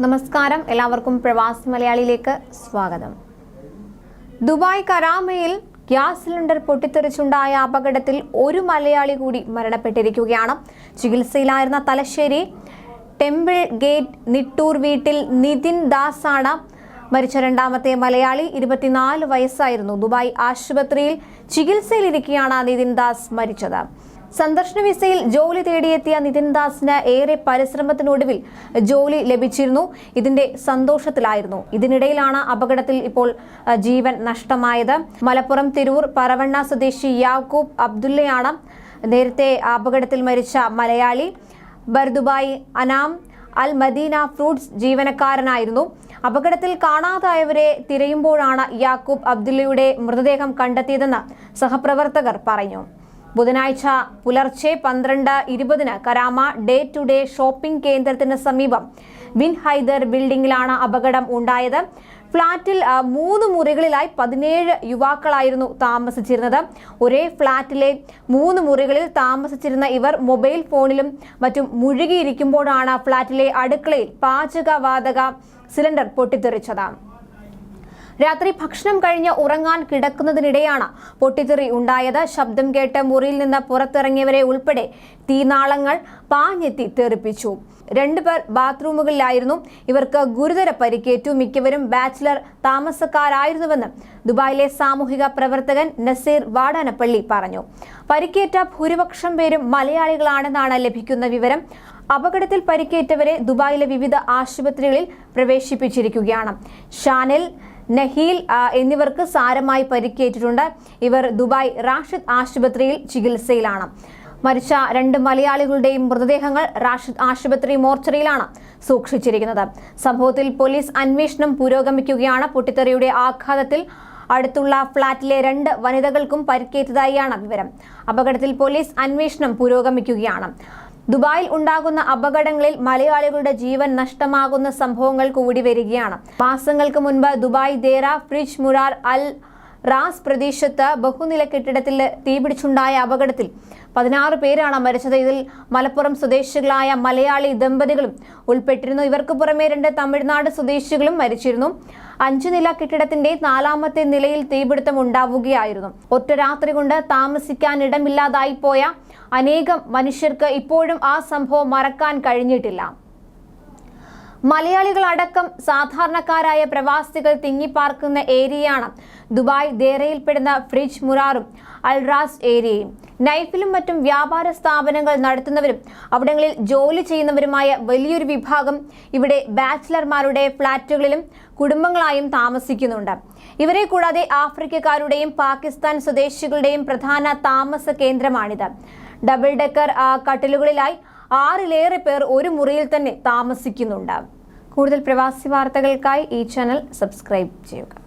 നമസ്കാരം. എല്ലാവർക്കും പ്രവാസി മലയാളിയിലേക്ക് സ്വാഗതം. ദുബായ് കരാമയിൽ ഗ്യാസ് സിലിണ്ടർ പൊട്ടിത്തെറിച്ചുണ്ടായ അപകടത്തിൽ ഒരു മലയാളി കൂടി മരണപ്പെട്ടിരിക്കുകയാണ്. ചികിത്സയിലായിരുന്ന തലശ്ശേരി ടെമ്പിൾ ഗേറ്റ് നിട്ടൂർ വീട്ടിൽ നിതിൻ ദാസ് ആണ് മരിച്ച രണ്ടാമത്തെ മലയാളി. ഇരുപത്തിനാല് വയസ്സായിരുന്നു. ദുബായ് ആശുപത്രിയിൽ ചികിത്സയിലിരിക്കെയാണ് നിതിൻ ദാസ് മരിച്ചത്. സന്ദർശന വിസയിൽ ജോലി തേടിയെത്തിയ നിതിൻ ദാസിന് ഏറെ പരിശ്രമത്തിനൊടുവിൽ ജോലി ലഭിച്ചിരുന്നു. ഇതിന്റെ സന്തോഷത്തിലായിരുന്നു. ഇതിനിടയിലാണ് അപകടത്തിൽ ഇപ്പോൾ ജീവൻ നഷ്ടമായത്. മലപ്പുറം തിരൂർ പറവണ്ണ സ്വദേശി യാക്കൂബ് അബ്ദുള്ളയാണ് നേരത്തെ അപകടത്തിൽ മരിച്ച Malayali. Bur Dubai Anam Al Madina fruits ജീവനക്കാരനായിരുന്നു. അപകടത്തിൽ കാണാതായവരെ തിരയുമ്പോഴാണ് യാക്കൂബ് അബ്ദുള്ളയുടെ മൃതദേഹം കണ്ടെത്തിയതെന്ന് സഹപ്രവർത്തകർ പറഞ്ഞു. ബുധനാഴ്ച പുലർച്ചെ പന്ത്രണ്ട് ഇരുപതിന് Karama day to day shopping കേന്ദ്രത്തിന് സമീപം വിൻ ഹൈദർ ബിൽഡിംഗിലാണ് അപകടം ഉണ്ടായത്. ഫ്ളാറ്റിൽ മൂന്ന് മുറികളിലായി പതിനേഴ് യുവാക്കളായിരുന്നു താമസിച്ചിരുന്നത്. ഒരേ ഫ്ളാറ്റിലെ മൂന്ന് മുറികളിൽ താമസിച്ചിരുന്ന ഇവർ മൊബൈൽ ഫോണിലും മറ്റും മുഴുകിയിരിക്കുമ്പോഴാണ് ഫ്ളാറ്റിലെ അടുക്കളയിൽ പാചകവാതക സിലിണ്ടർ പൊട്ടിത്തെറിച്ചത്. രാത്രി ഭക്ഷണം കഴിഞ്ഞ് ഉറങ്ങാൻ കിടക്കുന്നതിനിടെയാണ് പൊട്ടിത്തെറി ഉണ്ടായത്. ശബ്ദം കേട്ട് മുറിയിൽ നിന്ന് പുറത്തിറങ്ങിയവരെ ഉൾപ്പെടെ തീനാളങ്ങൾ പാഞ്ഞെത്തി തെറിപ്പിച്ചു. രണ്ടുപേർ ബാത്റൂമുകളിലായിരുന്നു. ഇവർക്ക് ഗുരുതര പരിക്കേറ്റു. മിക്കവരും ബാച്ചിലർ താമസക്കാരായിരുന്നുവെന്ന് ദുബായിലെ സാമൂഹിക പ്രവർത്തകൻ നസീർ വാടാനപ്പള്ളി പറഞ്ഞു. പരിക്കേറ്റ ഭൂരിപക്ഷം പേരും മലയാളികളാണെന്നാണ് ലഭിക്കുന്ന വിവരം. അപകടത്തിൽ പരിക്കേറ്റവരെ ദുബായിലെ വിവിധ ആശുപത്രികളിൽ പ്രവേശിപ്പിച്ചിരിക്കുകയാണ്. ഷാനിൽ നഹീൽ എന്നിവർക്ക് സാരമായി പരിക്കേറ്റിട്ടുണ്ട്. ഇവർ ദുബായ് റാഷിദ് ആശുപത്രിയിൽ ചികിത്സയിലാണ്. മരിച്ച രണ്ട് മലയാളികളുടെയും മൃതദേഹങ്ങൾ റാഷിദ് ആശുപത്രി മോർച്ചറിയിലാണ് സൂക്ഷിച്ചിരിക്കുന്നത്. സംഭവത്തിൽ പോലീസ് അന്വേഷണം പുരോഗമിക്കുകയാണ്. പൊട്ടിത്തെറിയുടെ ആഘാതത്തിൽ അടുത്തുള്ള ഫ്ളാറ്റിലെ രണ്ട് വനിതകൾക്കും പരിക്കേറ്റതായാണ് വിവരം. അപകടത്തിൽ പോലീസ് അന്വേഷണം പുരോഗമിക്കുകയാണ്. ദുബായിൽ ഉണ്ടാകുന്ന അപകടങ്ങളിൽ മലയാളികളുടെ ജീവൻ നഷ്ടമാകുന്ന സംഭവങ്ങൾ കൂടി വരികയാണ്. മാസങ്ങൾക്ക് മുൻപ് Dubai Deira Frij Murar Al Ras പ്രദേശത്ത് ബഹുനില കെട്ടിടത്തിൽ തീപിടിച്ചുണ്ടായ അപകടത്തിൽ പതിനാറ് പേരാണ് മരിച്ചത്. ഇതിൽ മലപ്പുറം സ്വദേശികളായ മലയാളി ദമ്പതികളും ഉൾപ്പെട്ടിരുന്നു. ഇവർക്ക് പുറമെ രണ്ട് തമിഴ്നാട് സ്വദേശികളും മരിച്ചിരുന്നു. അഞ്ചു നില കെട്ടിടത്തിന്റെ നാലാമത്തെ നിലയിൽ തീപിടുത്തം ഉണ്ടാവുകയായിരുന്നു. ഒറ്റ രാത്രി കൊണ്ട് താമസിക്കാൻ ഇടമില്ലാതായി പോയ അനേകം മനുഷ്യർക്ക് ഇപ്പോഴും ആ സംഭവം മറക്കാൻ കഴിഞ്ഞിട്ടില്ല. മലയാളികളടക്കം സാധാരണക്കാരായ പ്രവാസികൾ തിങ്ങിപ്പാർക്കുന്ന ഏരിയയാണ്. ദുബായ് ദേറയിൽപ്പെടുന്ന ഫ്രിജ് മുറാറും അൽറാസ് ഏരിയയും. നൈഫിലും മറ്റും വ്യാപാര സ്ഥാപനങ്ങൾ നടത്തുന്നവരും അവിടങ്ങളിൽ ജോലി ചെയ്യുന്നവരുമായ വലിയൊരു വിഭാഗം ഇവിടെ ബാച്ചിലർമാരുടെ ഫ്ളാറ്റുകളിലും കുടുംബങ്ങളായും താമസിക്കുന്നുണ്ട്. ഇവരെ കൂടാതെ ആഫ്രിക്കക്കാരുടെയും പാകിസ്ഥാൻ സ്വദേശികളുടെയും പ്രധാന താമസ കേന്ദ്രമാണിത്. ഡബിൾ ഡെക്കർ കട്ടിലുകളിലായി ആറിലേറെ പേർ ഒരു മുറിയിൽ തന്നെ താമസിക്കുന്നുണ്ടാകും. കൂടുതൽ പ്രവാസി വാർത്തകൾക്കായി ഈ ചാനൽ സബ്സ്ക്രൈബ് ചെയ്യുക.